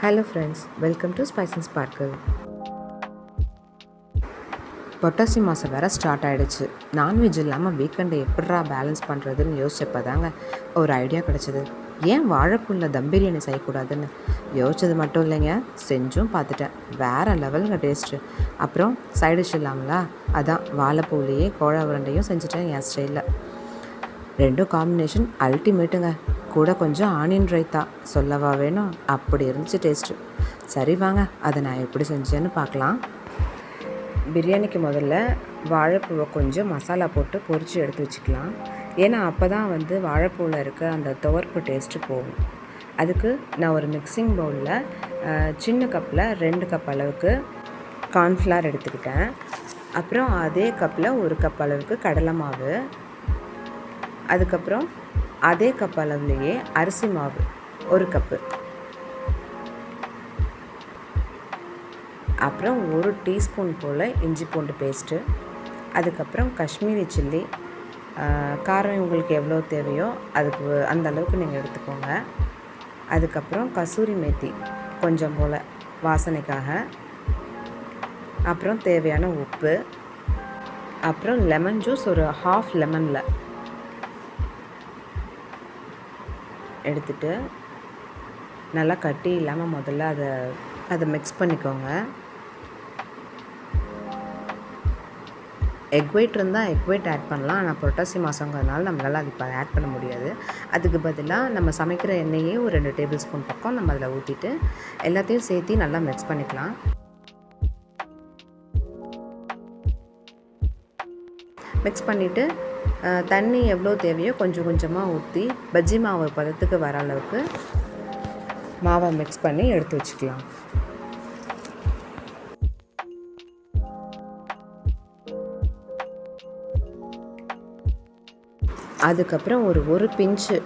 Hello friends welcome to spice and sparkle பொட்டாசி மாதம் வேறு start ஆகிடுச்சு நான்வெஜ் இல்லாமல் வீக்கெண்டை எப்படிரா பேலன்ஸ் பண்ணுறதுன்னு யோசிச்சப்போ தாங்க ஒரு ஐடியா கிடச்சிது. ஏன் வாழைப்பூவில் தம் பிரியாணி செய்யக்கூடாதுன்னு? யோசிச்சது மட்டும் இல்லைங்க செஞ்சும் பார்த்துட்டேன். வேறு லெவலுங்க டேஸ்ட்டு அப்புறம் சைடிஷ் டிஷ் இல்லாமலா? அதான் வாழைப்பூலேயே கோழா உருண்டையும் செஞ்சுட்டேன் என் ஸ்டைலில் ரெண்டும் காம்பினேஷன் அல்டிமேட்டுங்க கூட கொஞ்சம் ஆனியன் ரைத்தா சொல்லவா வேணும்? அப்படி இருந்துச்சு டேஸ்ட்டு சரி வாங்க அதை நான் எப்படி செஞ்சேன்னு பார்க்கலாம். பிரியாணிக்கு முதல்ல வாழைப்பூவை கொஞ்சம் மசாலா போட்டு பொரித்து எடுத்து வச்சுக்கலாம். ஏன்னா அப்போ தான் வந்து வாழைப்பூவில் இருக்க அந்த துவர்ப்பு டேஸ்ட்டு போகும். அதுக்கு நான் ஒரு மிக்சிங் பவுலில் சின்ன கப்பில் ரெண்டு கப் அளவுக்கு கார்ன்ஃப்ளார் எடுத்துக்கிட்டேன். அப்புறம் அதே கப்பில் ஒரு கப் அளவுக்கு கடலை மாவு. அதுக்கப்புறம் அதே கப் அளவுலேயே அரிசி மாவு ஒரு கப்பு அப்புறம் ஒரு டீஸ்பூன் போல் இஞ்சி பூண்டு பேஸ்ட்டு அதுக்கப்புறம் காஷ்மீரி சில்லி. காரம் உங்களுக்கு எவ்வளோ தேவையோ அதுக்கு அந்த அளவுக்கு நீங்கள் எடுத்துக்கோங்க. அதுக்கப்புறம் கசூரி மேத்தி கொஞ்சம் போல் வாசனைக்காக. அப்புறம் தேவையான உப்பு. அப்புறம் லெமன் ஜூஸ் ஒரு ஹாஃப் லெமனில் எடுத்துட்டு நல்லா கட்டி இல்லாமல் முதல்ல அதை அதை மிக்ஸ் பண்ணிக்கோங்க. எக் ஒயிட் இருந்தால் எக் ஒயிட் ஆட் பண்ணலாம். ஆனால் புரட்டாசி மாதங்கிறதுனால நம்மளால் அது இப்போ ஆட் பண்ண முடியாது. அதுக்கு பதிலாக நம்ம சமைக்கிற எண்ணெயே ஒரு ரெண்டு டேபிள் ஸ்பூன் பக்கம் நம்ம அதில் ஊற்றிட்டு எல்லாத்தையும் சேர்த்து நல்லா மிக்ஸ் பண்ணிக்கலாம். மிக்ஸ் பண்ணிவிட்டு தண்ணி எவ்வளோ தேவையோ கொஞ்சம் கொஞ்சமாக ஊற்றி பஜ்ஜி மாவு பதத்துக்கு வர அளவுக்கு மாவை மிக்ஸ் பண்ணி எடுத்து வச்சுக்கலாம். அதுக்கப்புறம் ஒரு ஒரு பிஞ்சு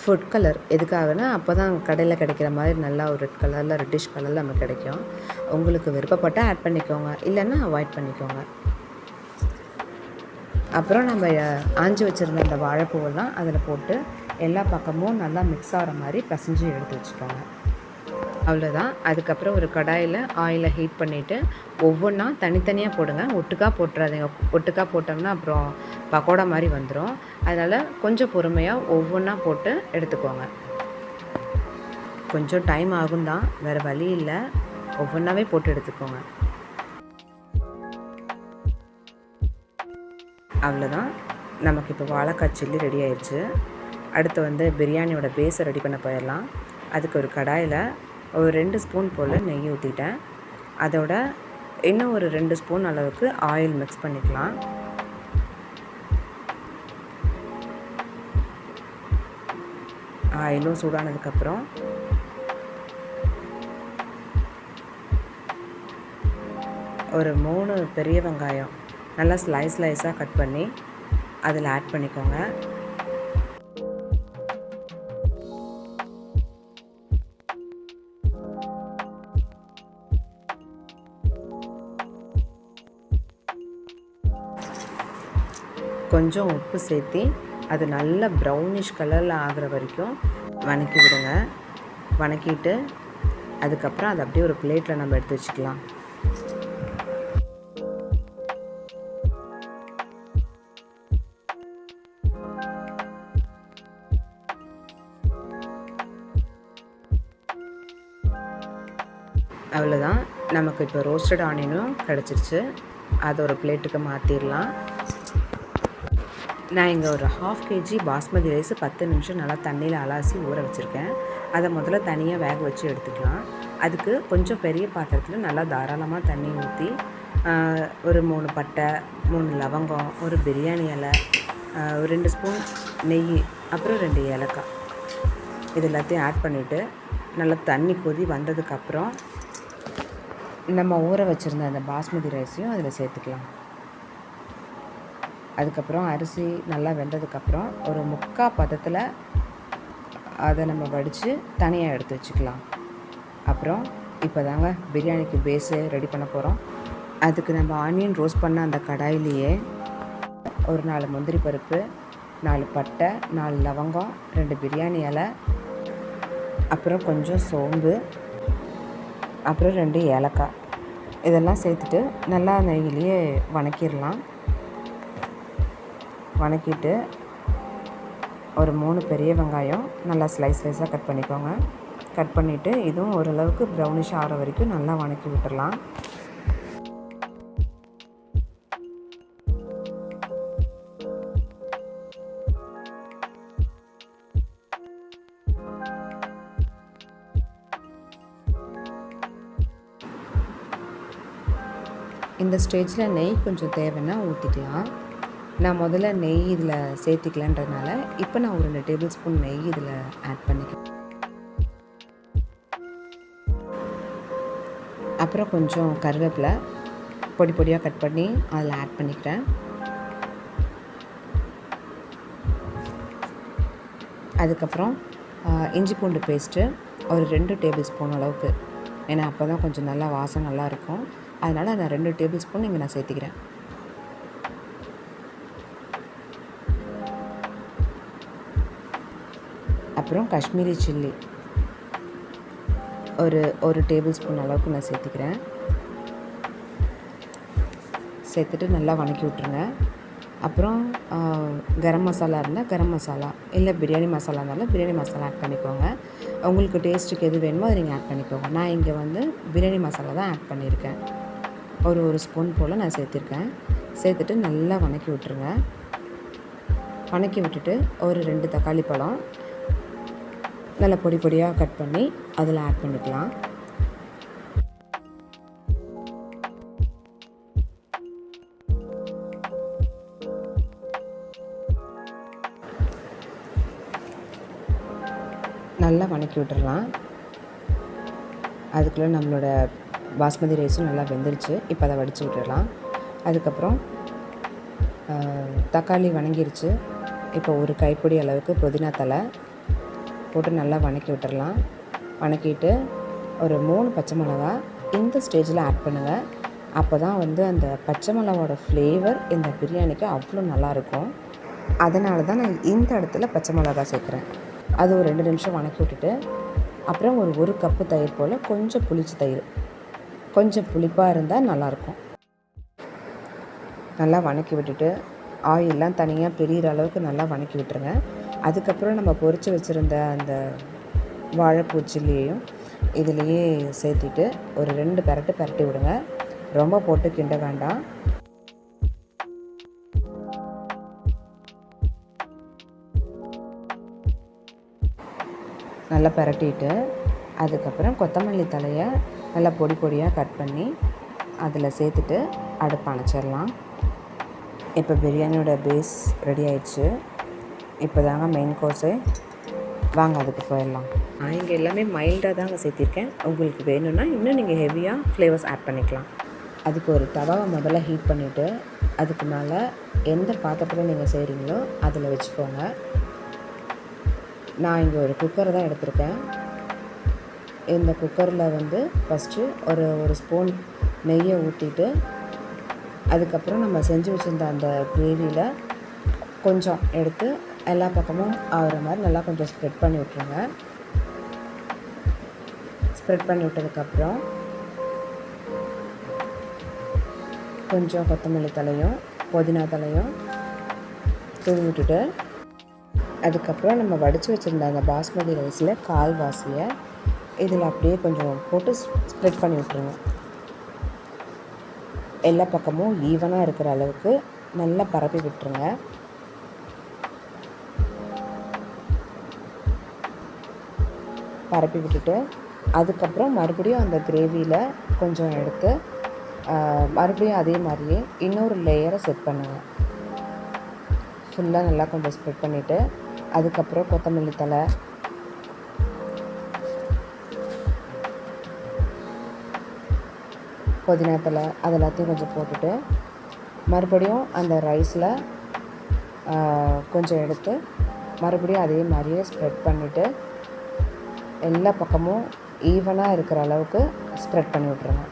ஃபுட் கலர் எதுக்காகனா அப்போ தான் கடையில் கிடைக்கிற மாதிரி நல்லா ஒரு ரெட் கலரில் ரெட்டிஷ் கலரில் நமக்கு கிடைக்கும். உங்களுக்கு விருப்பப்பட்டால் ஆட் பண்ணிக்கோங்க. இல்லைன்னா அவாய்ட் பண்ணிக்கோங்க. அப்புறம் நம்ம ஆஞ்சி வச்சுருந்த அந்த வாழைப்பூவெல்லாம் அதில் போட்டு எல்லா பக்கமும் நல்லா மிக்ஸ் ஆகிற மாதிரி பசைஞ்சு எடுத்து வச்சுக்கோங்க. அவ்வளோதான் அதுக்கப்புறம் ஒரு கடாயில் ஆயிலை ஹீட் பண்ணிவிட்டு ஒவ்வொன்றா தனித்தனியாக போடுங்க. ஒட்டுக்காக போட்டுறாதீங்க. ஒட்டுக்காக போட்டோம்னா அப்புறம் பக்கோடா மாதிரி வந்துடும் அதனால் கொஞ்சம் பொறுமையாக ஒவ்வொன்றா போட்டு எடுத்துக்கோங்க. கொஞ்சம் டைம் ஆகும் தான் வேறு வழி இல்லை. ஒவ்வொன்றாவே போட்டு எடுத்துக்கோங்க. அவ்வளோதான் நமக்கு இப்போ வாழைக்காய் சில்லி ரெடி ஆயிடுச்சு அடுத்து வந்து பிரியாணியோட பேஸை ரெடி பண்ண போயிடலாம். அதுக்கு ஒரு கடாயில் ஒரு ரெண்டு ஸ்பூன் போல் நெய் ஊற்றிட்டேன் அதோட இன்னும் ஒரு ரெண்டு ஸ்பூன் அளவுக்கு ஆயில் மிக்ஸ் பண்ணிக்கலாம். ஆயிலும் சூடானதுக்கப்புறம் ஒரு மூணு பெரிய வெங்காயம் நல்லா ஸ்லைஸ் ஸ்லைஸாக கட் பண்ணி அதில் ஆட் பண்ணிக்கோங்க. கொஞ்சம் உப்பு சேர்த்தி அது நல்ல ப்ரௌனிஷ் கலரில் ஆகிற வரைக்கும் வணக்கி விடுங்க. வணக்கிட்டு அதுக்கப்புறம் அதை அப்படியே ஒரு பிளேட்டில் நம்ம எடுத்து வச்சுக்கலாம். அவ்வளோதான் நமக்கு இப்போ ரோஸ்டட் ஆனியனும் கிடச்சிருச்சு. அதை ஒரு பிளேட்டுக்கு மாற்றிடலாம் நான் இங்கே ஒரு ஹாஃப் கேஜி பாஸ்மதி ரைஸ் பத்து நிமிஷம் நல்லா தண்ணியில் அலாசி ஊற வச்சுருக்கேன். அதை முதல்ல தனியாக வேக வச்சு எடுத்துக்கலாம். அதுக்கு கொஞ்சம் பெரிய பாத்திரத்தில் நல்லா தாராளமாக தண்ணி ஊற்றி ஒரு மூணு பட்டை மூணு லவங்கம் ஒரு பிரியாணி இலை ஒரு ரெண்டு ஸ்பூன் நெய் அப்புறம் ரெண்டு ஏலக்காய். இது எல்லாத்தையும் ஆட் பண்ணிவிட்டு நல்லா தண்ணி கொதி வந்ததுக்கப்புறம் நம்ம ஊற வச்சுருந்த அந்த பாஸ்மதி ரைஸையும் அதில் சேர்த்துக்கலாம். அதுக்கப்புறம் அரிசி நல்லா வெந்ததுக்கப்புறம் ஒரு முக்கால் பதத்தில் அதை நம்ம வடித்து தனியாக எடுத்து வச்சுக்கலாம். அப்புறம் இப்போ தாங்க பிரியாணிக்கு பேஸு ரெடி பண்ண போகிறோம் அதுக்கு நம்ம ஆனியன் ரோஸ்ட் பண்ண அந்த கடாயிலேயே ஒரு நாலு முந்திரி பருப்பு நாலு பட்டை நாலு லவங்கம் ரெண்டு பிரியாணி இலை அப்புறம் கொஞ்சம் சோம்பு அப்புறம் ரெண்டு ஏலக்காய். இதெல்லாம் சேர்த்துட்டு நல்லா நெய்யிலேயே வணக்கிடலாம். வணக்கிட்டு ஒரு மூணு பெரிய வெங்காயம் நல்லா ஸ்லைஸ் ஸ்லைஸாக கட் பண்ணிக்கோங்க. கட் பண்ணிவிட்டு இதுவும் ஓரளவுக்கு ப்ரௌனிஷ் ஆகிற வரைக்கும் நல்லா வணக்கி விட்டுடலாம் இந்த ஸ்டேஜில் நெய் கொஞ்சம் தேவைன்னா ஊற்றிக்கலாம் நான் முதல்ல நெய் இதில் சேர்த்திக்கலன்றதுனால இப்போ நான் ஒரு ரெண்டு டேபிள் ஸ்பூன் நெய் இதில் ஆட் பண்ணிக்கிறேன். அப்புறம் கொஞ்சம் கருவேப்பிலை பொடி பொடியாக கட் பண்ணி அதில் ஆட் பண்ணிக்கிறேன். அதுக்கப்புறம் இஞ்சி பூண்டு பேஸ்ட்டு ஒரு ரெண்டு டேபிள் ஸ்பூன் அளவுக்கு. ஏன்னா அப்போ தான் கொஞ்சம் நல்லா வாசம் நல்லா இருக்கும். அதனால் நான் ரெண்டு டேபிள் ஸ்பூன் இங்கே நான் சேர்த்துக்கிறேன். அப்புறம் காஷ்மீரி சில்லி. ஒரு ஒரு டேபிள் ஸ்பூன் அளவுக்கு நான் சேர்த்துக்கிறேன். சேர்த்துட்டு நல்லா வணக்கி விட்ருங்க அப்புறம் கரம் மசாலா இருந்தால் கரம் மசாலா இல்லை பிரியாணி மசாலா இருந்தாலும் பிரியாணி மசாலா ஆட் பண்ணிக்கோங்க. உங்களுக்கு டேஸ்ட்டுக்கு எது வேணுமோ அதை நீங்கள் ஆட் பண்ணிக்கோங்க. நான் இங்கே வந்து பிரியாணி மசாலா தான் ஆட் பண்ணியிருக்கேன். ஒரு ஒரு ஸ்பூன் போல் நான் சேர்த்துருக்கேன். சேர்த்துட்டு நல்லா வணக்கி விட்டுருங்க. வணக்கி விட்டுட்டு ஒரு ரெண்டு தக்காளி பழம் நல்லா பொடி பொடியாக கட் பண்ணி அதில் ஆட் பண்ணிக்கலாம். நல்லா வணக்கி விட்டுடலாம் அதுக்குள்ளே நம்மளோட பாஸ்மதி ரைஸும் நல்லா வெந்துருச்சு. இப்போ அதை வடித்து விட்டுடலாம். அதுக்கப்புறம் தக்காளி வணங்கிருச்சு. இப்போ ஒரு கைப்பிடி அளவுக்கு புதினா தலை போட்டு நல்லா வணக்கி விட்டுடலாம். வணக்கிட்டு ஒரு மூணு பச்சை மிளகா இந்த ஸ்டேஜில் ஆட் பண்ணுங்கள் அப்போ தான் வந்து அந்த பச்சை மிளகாவோட ஃப்ளேவர் இந்த பிரியாணிக்கு அவ்வளோ நல்லாயிருக்கும். அதனால தான் நான் இந்த இடத்துல பச்சை மிளகா சேர்க்குறேன். அது ஒரு ரெண்டு நிமிஷம் வணக்கி விட்டுட்டு அப்புறம் ஒரு ஒரு கப்பு தயிர் போல் கொஞ்சம் புளிச்ச தயிர். கொஞ்சம் புளிப்பாக இருந்தால் நல்லாயிருக்கும். நல்லா வணக்கி விட்டுட்டு ஆயிலெலாம் தனியாக பிரிகிற அளவுக்கு நல்லா வணக்கி விட்டுருங்க. அதுக்கப்புறம் நம்ம பொறிச்சு வச்சுருந்த அந்த வாழைப்பூ சில்லியையும் இதுலேயே சேர்த்துட்டு ஒரு ரெண்டு பரட்டு பரட்டி விடுங்க. ரொம்ப போட்டு கிண்ட வேண்டாம். நல்லா பரட்டிட்டு அதுக்கப்புறம் கொத்தமல்லி தலையை நல்லா பொடி பொடியாக கட் பண்ணி அதில் சேர்த்துட்டு அடுப்பு அணைச்சிடலாம். இப்போ பிரியாணியோட பேஸ் ரெடி ஆயிடுச்சு. இப்போ தாங்க மெயின் கோர்ஸே வாங்க அதுக்கு போயிடலாம். நான் இங்கே எல்லாமே மைல்டாக தாங்க சேர்த்திருக்கேன். உங்களுக்கு வேணும்னா இன்னும் நீங்கள் ஹெவியாக ஃப்ளேவர்ஸ் ஆட் பண்ணிக்கலாம். அதுக்கு ஒரு தவாவை முதல்ல ஹீட் பண்ணிவிட்டு அதுக்கு மேலே எந்த பாத்திரத்தில் நீங்கள் செய்கிறீங்களோ அதில் வச்சுக்கோங்க. நான் இங்கே ஒரு குக்கரை தான் எடுத்திருக்கேன். இந்த குக்கரில் வந்து ஃபஸ்ட்டு ஒரு ஒரு ஸ்பூன் நெய்யை ஊற்றிட்டு அதுக்கப்புறம் நம்ம செஞ்சு வச்சுருந்த அந்த கிரேவியில் கொஞ்சம் எடுத்து எல்லா பக்கமும் ஆகிற மாதிரி நல்லா கொஞ்சம் ஸ்ப்ரெட் பண்ணி விட்ருங்க ஸ்ப்ரெட் பண்ணி விட்டதுக்கப்புறம் கொஞ்சம் கொத்தமல்லி தலையும் புதினா தலையும் தூவி விட்டுட்டு அதுக்கப்புறம் நம்ம வடித்து வச்சுருந்த அந்த பாஸ்மதி ரைஸில் கால்வாசியை இதில் அப்படியே கொஞ்சம் போட்டு ஸ்ப்ரெட் பண்ணி விட்ருங்க எல்லா பக்கமும் ஈவனாக இருக்கிற அளவுக்கு நல்லா பரப்பி விட்டுருங்க. பரப்பி விட்டுட்டு அதுக்கப்புறம் மறுபடியும் அந்த கிரேவியில் கொஞ்சம் எடுத்து மறுபடியும் அதே மாதிரியே இன்னொரு லேயரை செட் பண்ணுங்கள் ஃபுல்லாக நல்லா கொஞ்சம் ஸ்ப்ரெட் பண்ணிவிட்டு அதுக்கப்புறம் கொத்தமல்லி தலை புதினா தலை அது எல்லாத்தையும் கொஞ்சம் போட்டுட்டு மறுபடியும் அந்த ரைஸில் கொஞ்சம் எடுத்து மறுபடியும் அதே மாதிரியே ஸ்ப்ரெட் பண்ணிவிட்டு எல்லா பக்கமும் ஈவனாக இருக்கிற அளவுக்கு ஸ்ப்ரெட் பண்ணி விட்ருங்க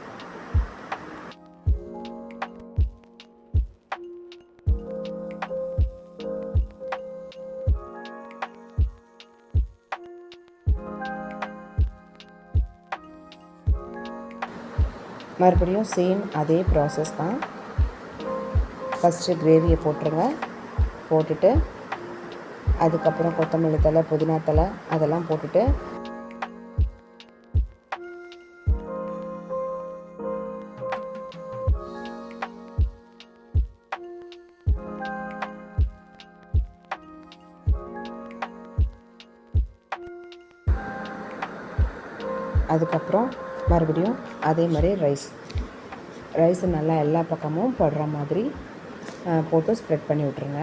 மறுபடியும் சேம் அதே ப்ராசஸ் தான். ஃபஸ்ட்டு கிரேவியை போட்டுருங்க. போட்டுட்டு அதுக்கப்புறம் கொத்தமல்லி தழை புதினா தழை அதெல்லாம் போட்டுட்டு மறுபடியும் அதே மாதிரி ரைஸ் ரைஸை நல்லா எல்லா பக்கமும் படுற மாதிரி போட்டு ஸ்ப்ரெட் பண்ணி விட்ருங்க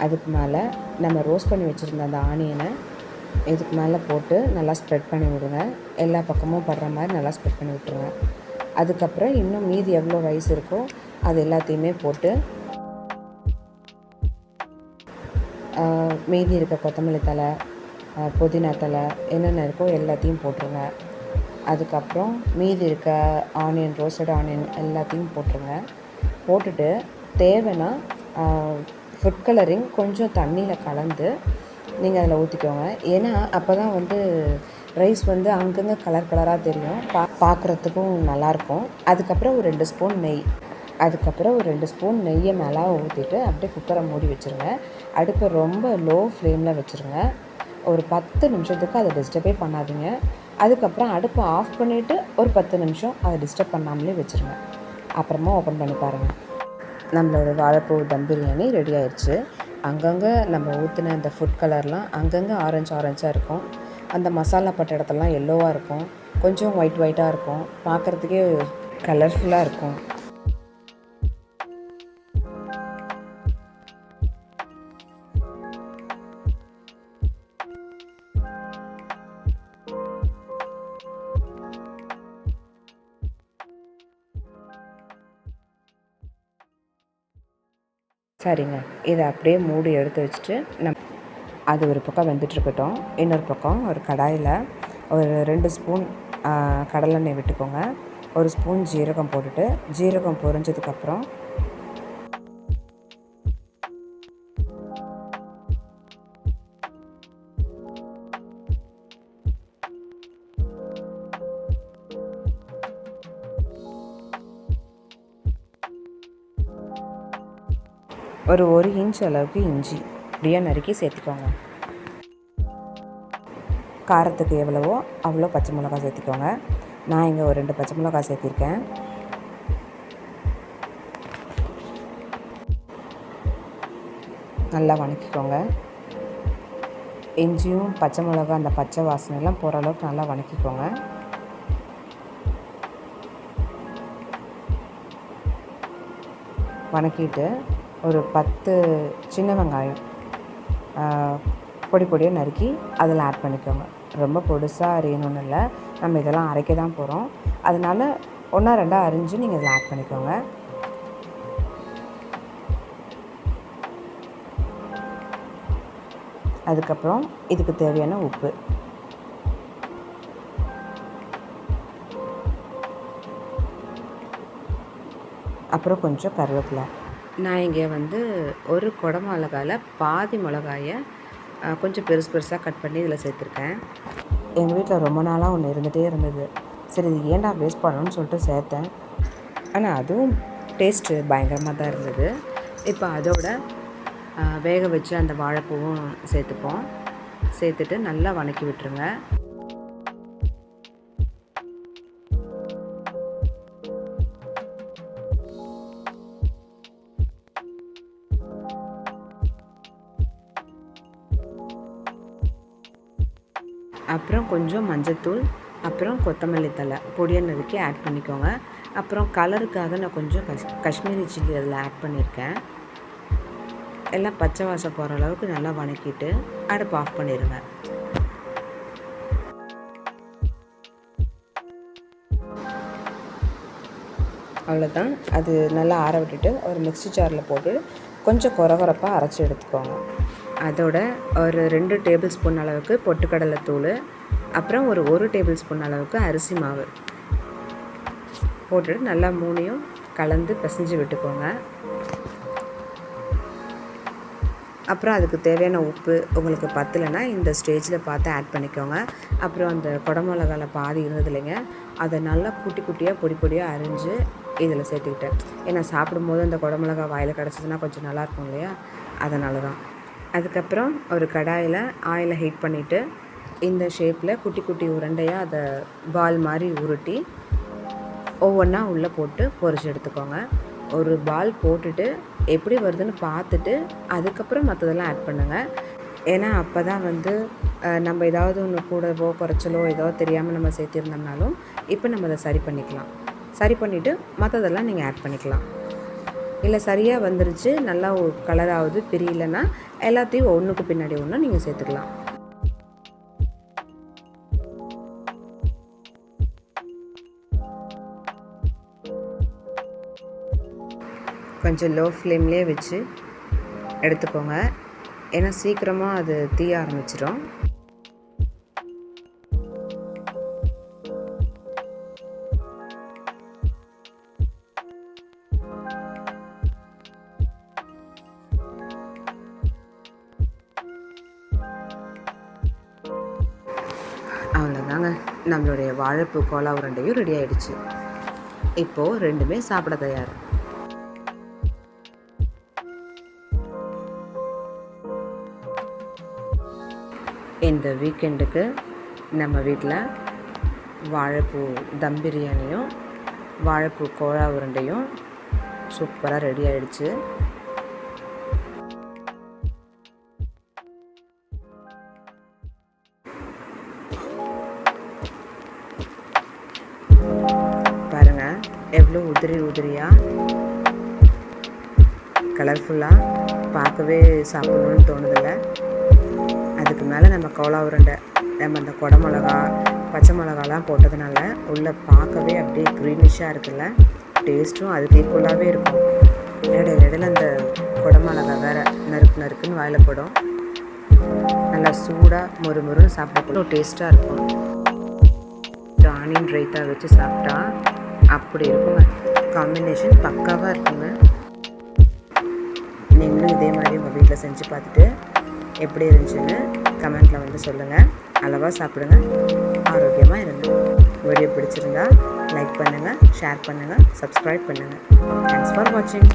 அதுக்கு மேலே நம்ம ரோஸ்ட் பண்ணி வச்சுருந்த அந்த ஆனியனை இதுக்கு மேலே போட்டு நல்லா ஸ்ப்ரெட் பண்ணி விடுங்க. எல்லா பக்கமும் படுற மாதிரி நல்லா ஸ்ப்ரெட் பண்ணி விட்ருங்க அதுக்கப்புறம் இன்னும் மீதி எவ்வளோ ரைஸ் இருக்கோ அது எல்லாத்தையுமே போட்டு மீதி இருக்க கொத்தமல்லி தழை புதினா தழை என்னென்ன இருக்கோ எல்லாத்தையும் போட்டுருங்க. அதுக்கப்புறம் மீதி இருக்க ஆனியன் ரோஸ்டட் ஆனியன் எல்லாத்தையும் போட்டுருங்க. போட்டுட்டு தேவைன்னா ஃபுட் கலரிங் கொஞ்சம் தண்ணியில் கலந்து நீங்கள் அதில் ஊற்றிக்கோங்க ஏன்னா அப்போ தான் வந்து ரைஸ் வந்து அங்கங்கே கலர் கலராக தெரியும். பா பார்க்குறதுக்கும் நல்லாயிருக்கும். அதுக்கப்புறம் ஒரு ரெண்டு ஸ்பூன் நெய். அதுக்கப்புறம் ஒரு ரெண்டு ஸ்பூன் நெய்யை மேலே ஊற்றிட்டு அப்படியே குக்கரை மூடி வச்சுருங்க. அடுப்பை ரொம்ப லோ ஃப்ளேமில் வச்சுருங்க. ஒரு பத்து நிமிஷத்துக்கு அதை டிஸ்டர்பே பண்ணாதீங்க. அதுக்கப்புறம் அடுப்பை ஆஃப் பண்ணிவிட்டு ஒரு பத்து நிமிஷம் அதை டிஸ்டர்ப் பண்ணாமலே வச்சுருங்க. அப்புறமா ஓப்பன் பண்ணி பாருங்கள் நம்மளோட வாழைப்பூ தம் பிரியாணி ரெடி ஆயிடுச்சு அங்கங்கே நம்ம ஊற்றின அந்த ஃபுட் கலர்லாம் அங்கங்கே ஆரஞ்சு ஆரஞ்சாக இருக்கும். அந்த மசாலா பட்ட இடத்துலலாம் எல்லோவாக இருக்கும். கொஞ்சம் ஒயிட் ஒயிட்டாக இருக்கும். பார்க்குறதுக்கே கலர்ஃபுல்லாக இருக்கும். சரிங்க. இதை அப்படியே மூடி எடுத்து வச்சுட்டு நம் அது ஒரு பக்கம் வெந்துட்டுருக்கட்டும். இன்னொரு பக்கம் ஒரு கடாயில் ஒரு ரெண்டு ஸ்பூன் கடலெண்ணெய் விட்டுக்கோங்க. ஒரு ஸ்பூன் ஜீரகம் போட்டுட்டு ஜீரகம் பொரிஞ்சதுக்கப்புறம் ஒரு ஒரு இன்ச் அளவுக்கு இஞ்சி இப்படியே நறுக்கி சேர்த்துக்கோங்க. காரத்துக்கு எவ்வளவோ அவ்வளோ பச்சை மிளகாய் சேர்த்துக்கோங்க. நான் இங்கே ஒரு ரெண்டு பச்சை மிளகாய் சேர்த்திருக்கேன். நல்லா வணக்கிக்கோங்க. இஞ்சியும் பச்சை மிளகாய் அந்த பச்சை வாசனைலாம் போகிற அளவுக்கு நல்லா வணக்கிக்கோங்க. வணக்கிட்டு ஒரு பத்து சின்ன வெங்காயம் பொடி பொடியாக நறுக்கி அதில் ஆட் பண்ணிக்கோங்க. ரொம்ப பொடுசாக அரியணும்னு இல்லை. நம்ம இதெல்லாம் அரைக்க தான் போகிறோம் அதனால் ஒன்றா ரெண்டாக அரிஞ்சு நீங்கள் இதில் ஆட் பண்ணிக்கோங்க. அதுக்கப்புறம் இதுக்கு தேவையான உப்பு. அப்புறம் கொஞ்சம் கருவேப்பிலை. நான் இங்கே வந்து ஒரு குடம் மிளகாயில் பாதி மிளகாயை கொஞ்சம் பெருசு பெருசாக கட் பண்ணி இதில் சேர்த்துருக்கேன். எங்கள் வீட்டில் ரொம்ப நாளாக ஒன்று இருந்துகிட்டே இருந்தது. சரி இது ஏன்டா வேஸ்ட் பண்ணணும்னு சொல்லிட்டு சேர்த்தேன். ஆனால் அதுவும் டேஸ்ட்டு பயங்கரமாக தான் இருந்தது. இப்போ அதோட வேக வச்சு அந்த வாழைப்பூவும் சேர்த்துப்போம். சேர்த்துட்டு நல்லா வணக்கி விட்டுருங்க. அப்புறம் கொஞ்சம் மஞ்சத்தூள் அப்புறம் கொத்தமல்லி தழை பொடியை நறுக்கி ஆட் பண்ணிக்கோங்க. அப்புறம் கலருக்காக நான் கொஞ்சம் கஷ் காஷ்மீரி சில்லி அதில் ஆட் பண்ணியிருக்கேன் எல்லாம் பச்சை வாசம் போகிற அளவுக்கு நல்லா வணக்கிட்டு அடுப்பு ஆஃப் பண்ணிடுங்க. அவ்வளோதான் அது நல்லா ஆற விட்டுட்டு ஒரு மிக்ஸி ஜாரில் போட்டு கொஞ்சம் குறகுறப்பாக அரைச்சி எடுத்துக்கோங்க. அதோட ஒரு ரெண்டு டேபிள் ஸ்பூன் அளவுக்கு பொட்டுக்கடலை தூள் அப்புறம் ஒரு ஒரு டேபிள் ஸ்பூன் அளவுக்கு அரிசி மாவு. போட்டுட்டு நல்லா மூணையும் கலந்து பிசைஞ்சு விட்டுக்கோங்க. அப்புறம் அதுக்கு தேவையான உப்பு உங்களுக்கு பத்தலைன்னா இந்த ஸ்டேஜில் பார்த்து ஆட் பண்ணிக்கோங்க. அப்புறம் அந்த குடமிளகால பாதி இருந்தது இல்லைங்க அதை நல்லா குட்டி குட்டியாக பொடி பொடியாக அரிஞ்சு இதில் சேர்த்துக்கிட்டேன். ஏன்னா சாப்பிடும்போது அந்த குடமிளகா வாயில் கிடச்சிதுன்னா கொஞ்சம் நல்லாயிருக்கும் இல்லையா? அதனால தான் அதுக்கப்புறம் ஒரு கடாயில் ஆயிலை ஹீட் பண்ணிவிட்டு இந்த ஷேப்பில் குட்டி குட்டி உருண்டையாக அதை பால் மாதிரி உருட்டி ஒவ்வொன்றா உள்ளே போட்டு பொறிச்சு எடுத்துக்கோங்க. ஒரு பால் போட்டுட்டு எப்படி வருதுன்னு பார்த்துட்டு அதுக்கப்புறம் மற்றதெல்லாம் ஆட் பண்ணுங்கள் ஏன்னா அப்போ தான் வந்து நம்ம ஏதாவது ஒன்று கூடவோ குறைச்சலோ ஏதோ தெரியாமல் நம்ம சேர்த்திருந்தோம்னாலும் இப்போ நம்ம அதை சரி பண்ணிக்கலாம். சரி பண்ணிவிட்டு மற்றதெல்லாம் நீங்கள் ஆட் பண்ணிக்கலாம். இல்லை சரியாக வந்துருச்சு நல்லா கலர் ஆகுது பிரியலைன்னா எல்லாத்தையும் ஒன்றுக்கு பின்னாடி ஒன்று நீங்கள் சேர்த்துக்கலாம். கொஞ்சம் லோ ஃப்ளேம்லேயே வச்சு எடுத்துக்கோங்க. ஏன்னா சீக்கிரமாக அது தீய ஆரம்பிச்சிடும். நம்மளுடைய வாழைப்பூ கோலா உருண்டையும் ரெடி ஆயிடுச்சு. இப்போது ரெண்டுமே சாப்பிட தயார். இந்த வீக்கெண்டுக்கு நம்ம வீட்டில் வாழைப்பூ தம் பிரியாணியும் வாழைப்பூ கோழா உருண்டையும் சூப்பராக ரெடி ஆயிடுச்சு. உதிரி உதிரியாக கலர்ஃபுல்லாக பார்க்கவே சாப்பிடணும்னு தோணுதில்லை. அதுக்கு மேலே நம்ம கோலா உருண்டை நம்ம அந்த குடை மிளகா பச்சை மிளகாலாம் போட்டதுனால உள்ளே பார்க்கவே அப்படியே க்ரீனிஷாக இருக்குல்ல. டேஸ்ட்டும் அதுக்கு ஈக்குவலாகவே இருக்கும். இடையில இடையில அந்த குடமிளகா வேறு நறுக்கு நறுக்குன்னு வாயில் போடும். நல்லா சூடாக மொறு மொறுன்னு சாப்பிடக்கூட டேஸ்ட்டாக இருக்கும். ஆனியன் ரைத்தா வச்சு சாப்பிட்டா அப்படி இருக்குங்க. காம்பினேஷன் பக்காவாக இருக்குங்க. நீங்களும் இதே மாதிரி உங்கள் வீட்டில் செஞ்சு பார்த்துட்டு எப்படி இருந்துச்சுன்னு கமெண்ட்டில் வந்து சொல்லுங்கள் அளவாக சாப்பிடுங்க. ஆரோக்கியமாக இருங்க. வீடியோ பிடிச்சிருந்தா லைக் பண்ணுங்கள் ஷேர் பண்ணுங்கள் சப்ஸ்கிரைப் பண்ணுங்கள் தேங்க்ஸ் ஃபார் வாட்சிங்